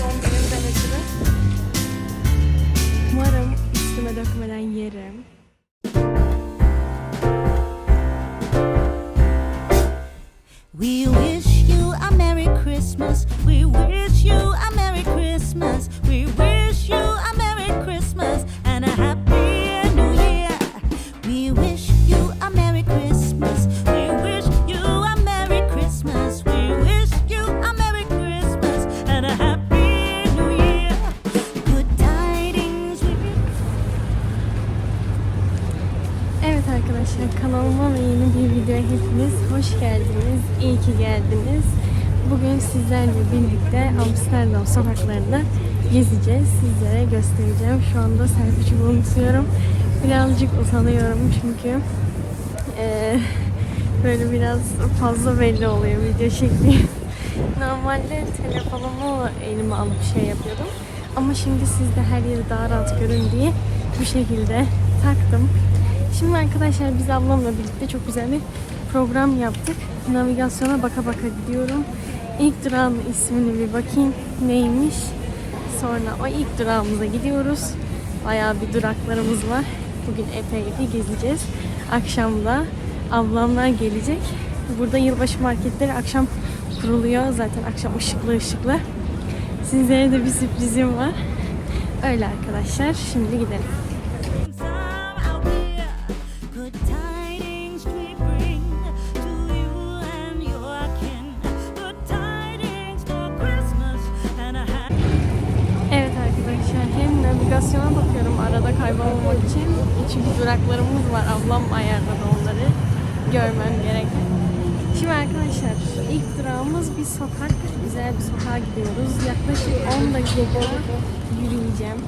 doğum günümden ötürü. Umarım üstüme dökmeden yerim. We wish you a Merry Christmas. We wish you a Merry Christmas. We wish you a Merry hoş geldiniz. İyi ki geldiniz. Bugün sizlerle birlikte Amsterdam sokaklarında gezeceğiz. Sizlere göstereceğim. Şu anda selfie'ci unutuyorum. Birazcık utanıyorum çünkü eee, böyle biraz fazla belli oluyor video şekli. Normalde telefonumu elime alıp şey yapıyordum. Ama şimdi siz de her yeri daha rahat görün diye bu şekilde taktım. Şimdi arkadaşlar biz ablamla birlikte çok güzel bir program yaptık. Navigasyona baka baka gidiyorum. İlk durağın ismini bir bakayım neymiş. Sonra o ilk durağımıza gidiyoruz. Bayağı bir duraklarımız var. Bugün epey bir gezeceğiz. Akşam da ablamlar gelecek. Burada yılbaşı marketleri akşam kuruluyor. Zaten akşam ışıklı ışıklı. Sizlere de bir sürprizim var. Öyle arkadaşlar. Şimdi gidelim. Kaybolmamak için. Çünkü duraklarımız var. Ablam ayarladı onları. Görmem gerek. Şimdi arkadaşlar ilk durağımız bir sokak. Güzel bir sokağa gidiyoruz. Yaklaşık 10 dakika yürüyeceğim.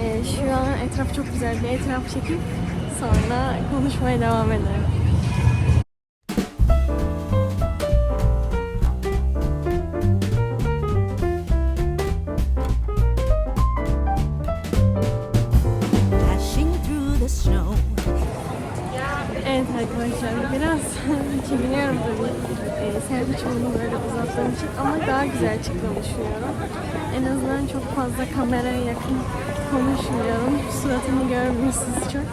Ee, şu an etraf çok güzel bir etraf çekip sonra konuşmaya devam ederim. Biraz çekiniyorum tabii. Ee, selfie çubuğunu böyle uzattığım için ama daha güzel çıktığını düşünüyorum. En azından çok fazla kameraya yakın konuşmuyorum. Suratımı görmüyorsunuz çok.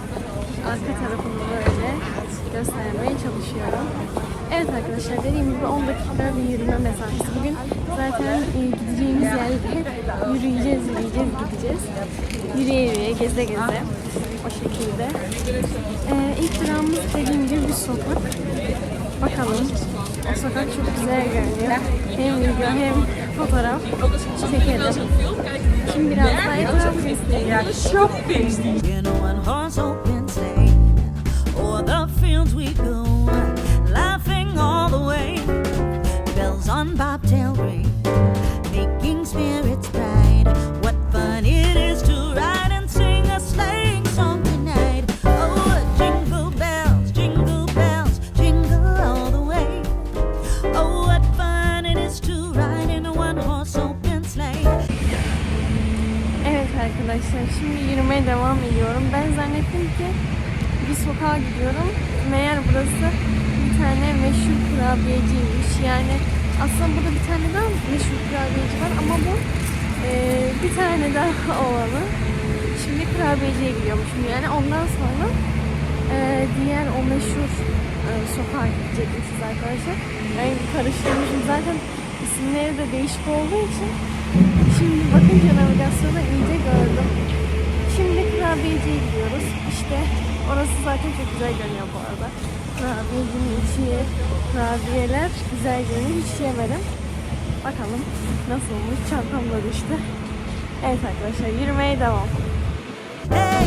Arka tarafımı böyle göstermeye çalışıyorum. Evet arkadaşlar dediğim gibi 10 dakika bir yürüme mesafesi. Bugün zaten e, gideceğimiz yerlerde hep yürüyeceğiz, yürüyeceğiz, gideceğiz. Yürüye yürüye, geze geze. O şekilde. Ee, ilk durağımız dediğim gibi bir sokak. Bakalım. O sokak çok güzel görünüyor. Hem video hem fotoğraf çekelim. Şimdi biraz daha etrafı izleyelim. A one horse arkadaşlar şimdi yürümeye devam ediyorum. Ben zannettim ki bir sokağa gidiyorum. Meğer burası bir tane meşhur kurabiyeciymiş. Yani aslında burada bir tane daha meşhur kurabiyeci var ama bu e, bir tane daha olanı. Şimdi kurabiyeciye gidiyormuşum. Yani ondan sonra e, diğer o meşhur e, sokağa gidecekmişiz arkadaşlar. Ben karıştırmışım. Zaten isimleri de değişik olduğu için Şimdi bakınca navigasyona. Şimdi kurabiyeciye gidiyoruz. İşte orası zaten çok güzel görünüyor bu arada. Kurabiyecinin içi, kurabiyeler güzel görünüyor. Hiç yemedim. Bakalım nasılmış. Çantam da düştü. Evet arkadaşlar yürümeye devam. Hey,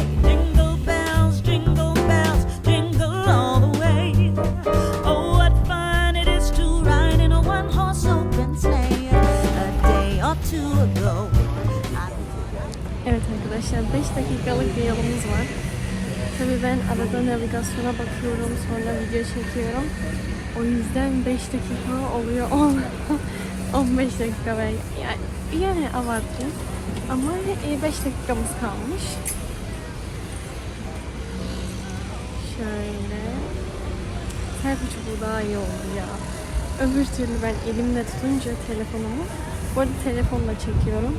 arkadaşlar 5 dakikalık bir yolumuz var. Tabii ben arada navigasyona bakıyorum sonra video çekiyorum. O yüzden 5 dakika oluyor 10 15 dakika ben yani, yani abartayım. Ama 5 dakikamız kalmış. Şöyle. Selfie çubuğu daha iyi oldu ya. Öbür türlü ben elimle tutunca telefonumu Bu arada telefonla çekiyorum.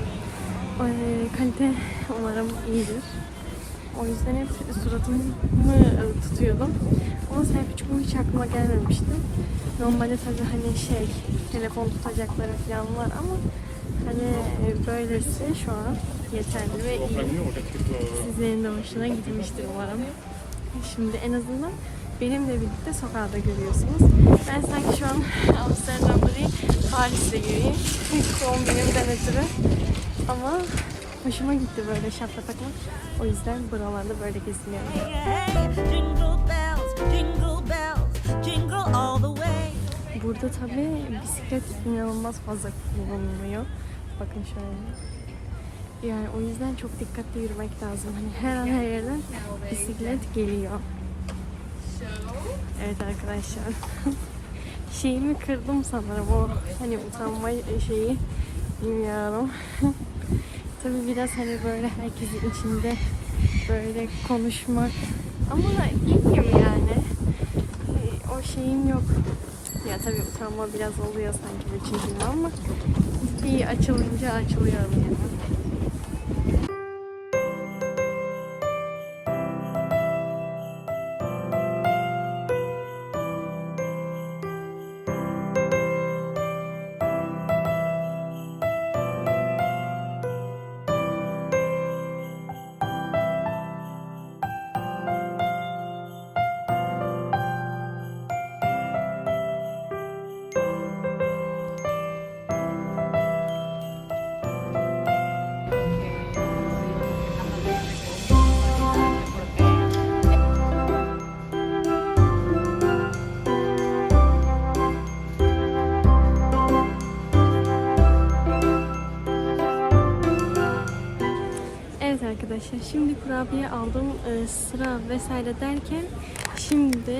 Kalite umarım iyidir. O yüzden hep suratımı tutuyordum. Ama selfie hiç aklıma gelmemişti. Normalde tabii hani şey telefon tutacakları falan var ama hani böylesi şu an yeterli ve iyi. Sizlerin de hoşuna gitmiştir umarım. Şimdi en azından benimle birlikte sokakta görüyorsunuz. Ben sanki şu an Amsterdam'da değil Paris'te gibiyim. Kombinimden ötürü. Ama hoşuma gitti böyle şapka takmak. O yüzden buralarda böyle geziniyorum. Burada tabii bisiklet inanılmaz fazla kullanılıyor. Bakın şöyle. Yani o yüzden çok dikkatli yürümek lazım. Hani her an her yerden bisiklet geliyor. Evet arkadaşlar. Şeyimi kırdım sanırım o hani utanma şeyi bilmiyorum. Tabii biraz hani böyle herkesin içinde böyle konuşmak ama iyiyim yani. O şeyim yok. Ya tabii utanma biraz oluyor sanki bir çizim ama iyi açılınca açılıyorum yani. Arkadaşlar şimdi kurabiye aldım Ee, sıra vesaire derken şimdi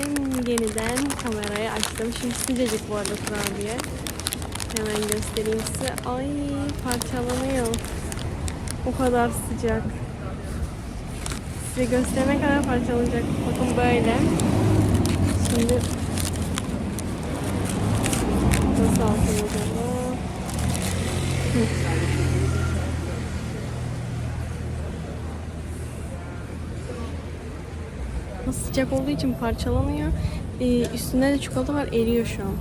yeniden kamerayı açtım. Şimdi sıcacık bu arada kurabiye. Hemen göstereyim size. Ay parçalanıyor. O kadar sıcak. Size gösterene kadar parçalanacak. Bakın böyle. Şimdi nasıl alsam acaba? Sıcak olduğu için parçalanıyor. Ee, üstünde de çikolata var eriyor şu an.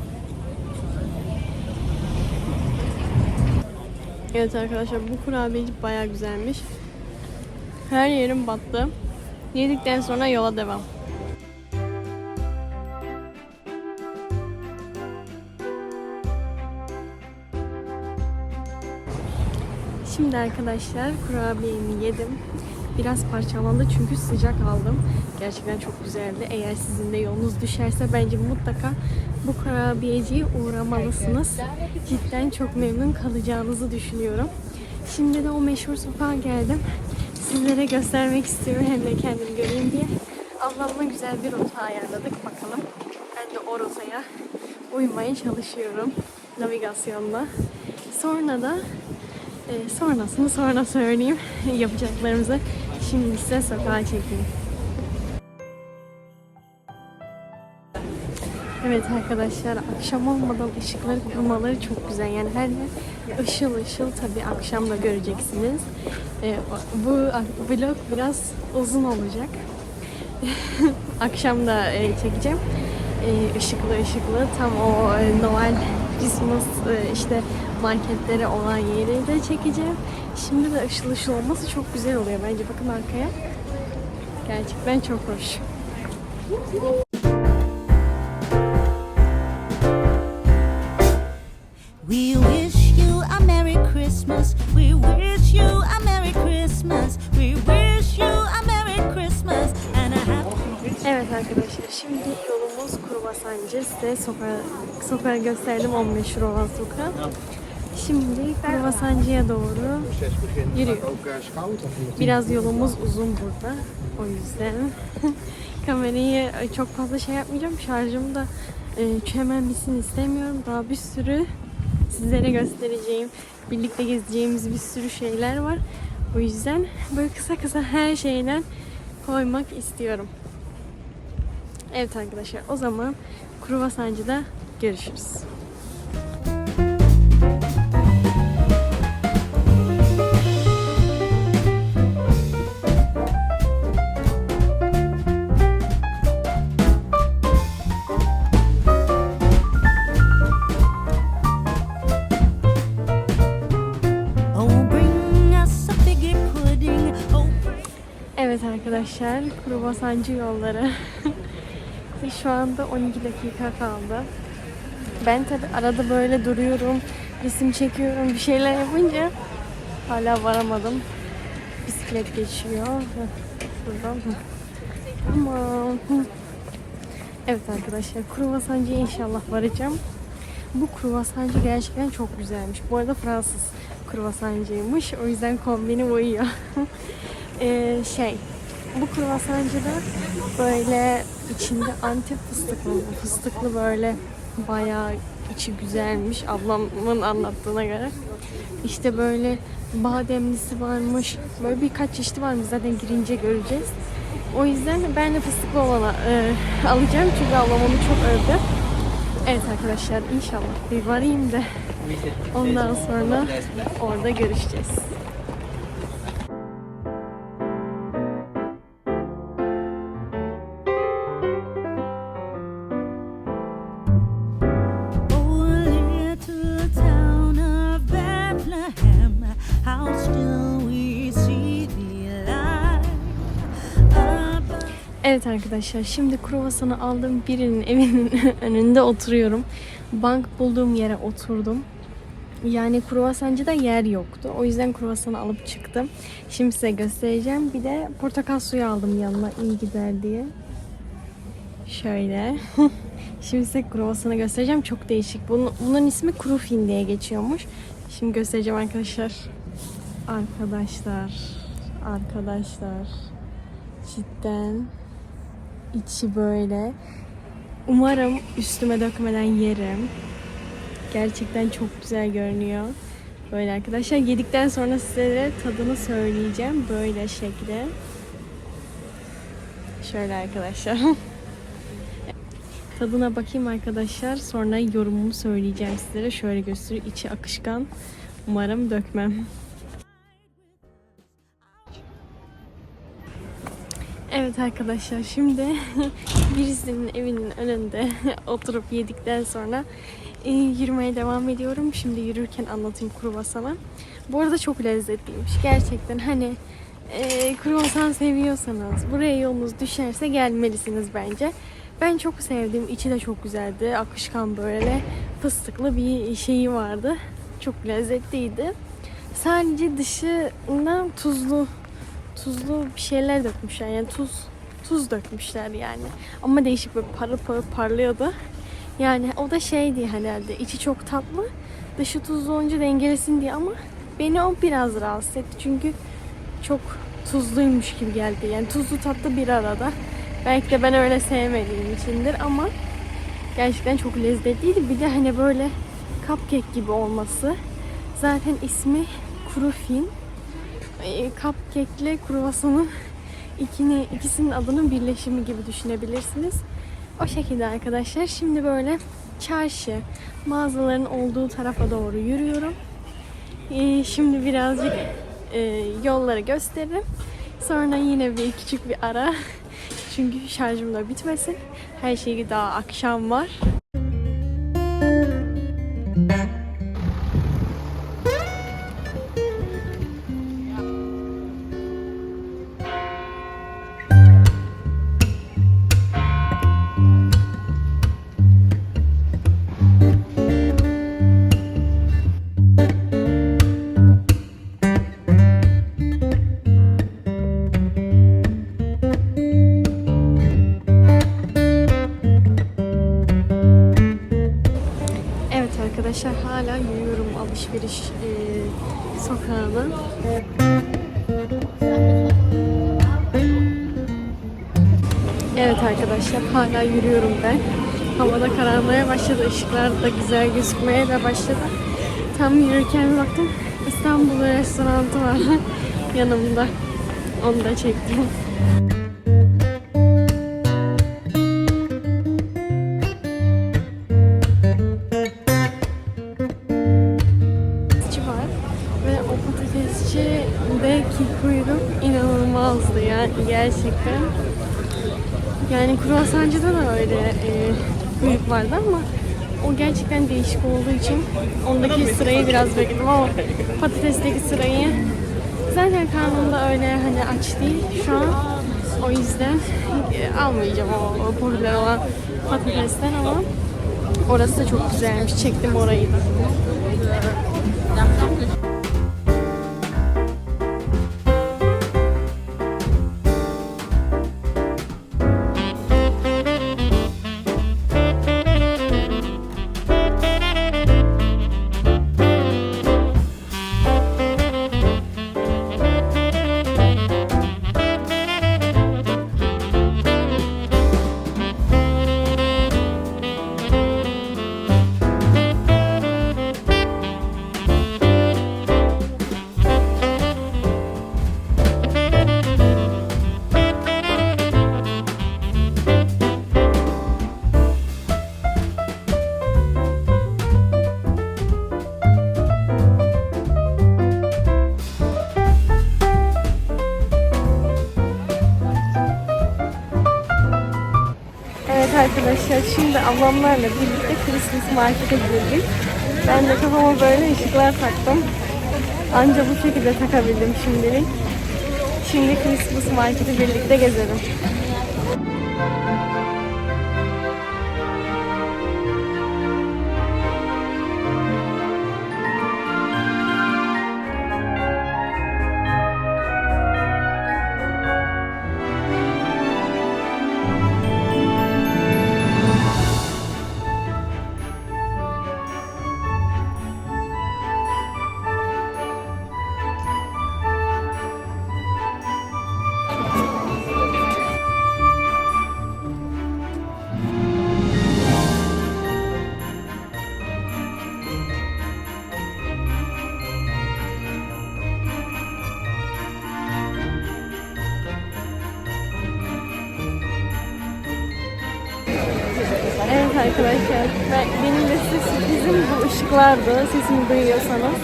Evet arkadaşlar bu kurabiyeci baya güzelmiş. Her yerim battı. Yedikten sonra yola devam. Şimdi arkadaşlar kurabiyemi yedim. Biraz parçalandı çünkü sıcak aldım. Gerçekten çok güzeldi. Eğer sizin de yolunuz düşerse bence mutlaka bu kurabiyeciye uğramalısınız. Cidden çok memnun kalacağınızı düşünüyorum. Şimdi de o meşhur sokağa geldim. Sizlere göstermek istiyorum hem de kendim göreyim diye. Ablamla güzel bir rota ayarladık bakalım. Ben de o rotaya uymaya çalışıyorum navigasyonla. Sonra da e, sonrasını sonra söyleyeyim yapacaklarımızı. Şimdi size sokağa çekeyim. Evet arkadaşlar akşam olmadan ışıkları kurmaları çok güzel. Yani her yer ışıl ışıl tabii akşam da göreceksiniz. E, bu vlog biraz uzun olacak. akşam da e, çekeceğim. E, ışıklı ışıklı tam o e, Noel Christmas e, işte marketleri olan yeri de çekeceğim. Şimdi de ışıl ışıl olması çok güzel oluyor bence. Bakın arkaya. Gerçekten çok hoş. We wish you a Merry Christmas. We wish you a Merry Christmas. We wish you a Merry Christmas and a happy Evet arkadaşlar şimdi yolumuz Kruvasancı. Size sokağı, sokağı gösterdim 10 meşhur olan sokağı. Şimdi Kruvasancı'ya doğru yürüyor. Biraz yolumuz uzun burada. O yüzden kamerayı çok fazla şey yapmayacağım. Şarjım da hemen bitsin istemiyorum. Daha bir sürü sizlere göstereceğim, birlikte gezeceğimiz bir sürü şeyler var. O yüzden böyle kısa kısa her şeyden koymak istiyorum. Evet arkadaşlar o zaman Kruvasancı'da görüşürüz. Kruvasancı yolları. Şu anda 12 dakika kaldı. Ben tabi arada böyle duruyorum. Resim çekiyorum. Bir şeyler yapınca hala varamadım. Bisiklet geçiyor. Tamam. Hı. Evet arkadaşlar kruvasancıya inşallah varacağım. Bu kruvasancı gerçekten çok güzelmiş. Bu arada Fransız kruvasancıymış. O yüzden kombini uyuyor. Ee, şey bu kruvasancıda böyle içinde antep fıstıklı, fıstıklı böyle bayağı içi güzelmiş ablamın anlattığına göre. İşte böyle bademlisi varmış. Böyle birkaç çeşidi varmış zaten girince göreceğiz. O yüzden ben de fıstıklı olanı e, alacağım çünkü ablam onu çok övdü. Evet arkadaşlar inşallah bir varayım da ondan sonra orada görüşeceğiz. Evet arkadaşlar şimdi kruvasanı aldım birinin evinin önünde oturuyorum. Bank bulduğum yere oturdum. Yani kruvasancıda yer yoktu. O yüzden kruvasanı alıp çıktım. Şimdi size göstereceğim. Bir de portakal suyu aldım yanına iyi gider diye. Şöyle. Şimdi size kruvasanı göstereceğim. Çok değişik. Bunun, bunun ismi krufin diye geçiyormuş. Şimdi göstereceğim arkadaşlar. Arkadaşlar. Arkadaşlar. Cidden içi böyle. Umarım üstüme dökmeden yerim. Gerçekten çok güzel görünüyor. Böyle arkadaşlar yedikten sonra size de tadını söyleyeceğim. Böyle şekli. Şöyle arkadaşlar. Tadına bakayım arkadaşlar. Sonra yorumumu söyleyeceğim sizlere. Şöyle gösteriyor. İçi akışkan. Umarım dökmem. Evet arkadaşlar şimdi birisinin evinin önünde oturup yedikten sonra e, yürümeye devam ediyorum. Şimdi yürürken anlatayım kruvasanı. Bu arada çok lezzetliymiş. Gerçekten hani e, kruvasan seviyorsanız buraya yolunuz düşerse gelmelisiniz bence. Ben çok sevdim. İçi de çok güzeldi. Akışkan böyle fıstıklı bir şeyi vardı. Çok lezzetliydi. Sadece dışına tuzlu tuzlu bir şeyler dökmüşler. Yani tuz tuz dökmüşler yani. Ama değişik böyle parıl parıl parlıyordu. Yani o da şeydi herhalde içi çok tatlı dışı tuzlu olunca dengelesin diye ama beni o biraz rahatsız etti. Çünkü çok tuzluymuş gibi geldi. Yani tuzlu tatlı bir arada. Belki de ben öyle sevmediğim içindir ama gerçekten çok lezzetliydi. Bir de hani böyle cupcake gibi olması. Zaten ismi krufin e, cupcake ile kruvasanın ikini, ikisinin adının birleşimi gibi düşünebilirsiniz. O şekilde arkadaşlar. Şimdi böyle çarşı, mağazaların olduğu tarafa doğru yürüyorum. E, şimdi birazcık e, yolları gösteririm. Sonra yine bir küçük bir ara. Çünkü şarjım da bitmesin. Her şey daha akşam var. Arkadaşlar hala yürüyorum ben. Havada kararmaya başladı. ışıklar da güzel gözükmeye de başladı. Tam yürürken bir baktım İstanbul restoranı var yanımda. Onu da çektim. patatesçi o patatesçideki kuyruk inanılmazdı yani gerçekten. Yani kruvasancıda da öyle e, vardı ama o gerçekten değişik olduğu için ondaki sırayı biraz bekledim ama patatesteki sırayı zaten karnımda öyle hani aç değil şu an O yüzden e, almayacağım o, o popüler olan patatesten ama orası da çok güzelmiş. Çektim orayı da. Ablamlarla birlikte Christmas markete girdik. Ben de kafama böyle ışıklar taktım. Anca bu şekilde takabildim şimdilik. Şimdi Christmas marketi birlikte gezelim. Işıklardı sesimi duyuyorsanız.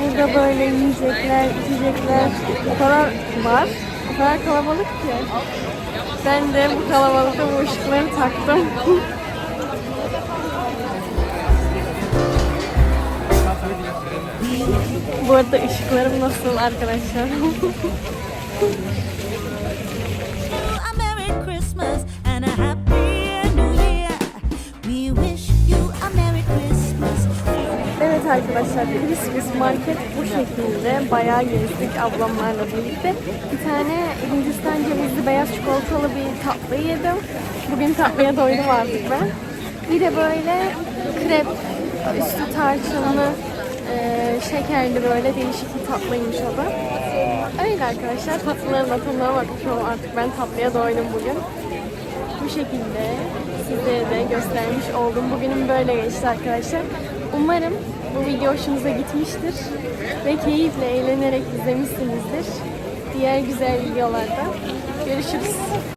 Burada böyle yiyecekler, içecekler o kadar var. O kadar kalabalık ki. Ben de bu kalabalıkta bu ışıkları taktım. bu arada ışıklarım nasıl arkadaşlar? arkadaşlar Christmas market bu şekilde bayağı gezdik ablamlarla birlikte. Bir tane Hindistan cevizli beyaz çikolatalı bir tatlı yedim. Bugün tatlıya doydum artık ben. Bir de böyle krep, üstü tarçınlı, e, şekerli böyle değişik bir tatlıymış o da. Öyle arkadaşlar tatlıların tadına bakmış oldum artık ben tatlıya doydum bugün. Bu şekilde sizlere de göstermiş oldum. Bugünüm böyle geçti arkadaşlar. Umarım bu video hoşunuza gitmiştir ve keyifle, eğlenerek izlemişsinizdir. Diğer güzel videolarda görüşürüz.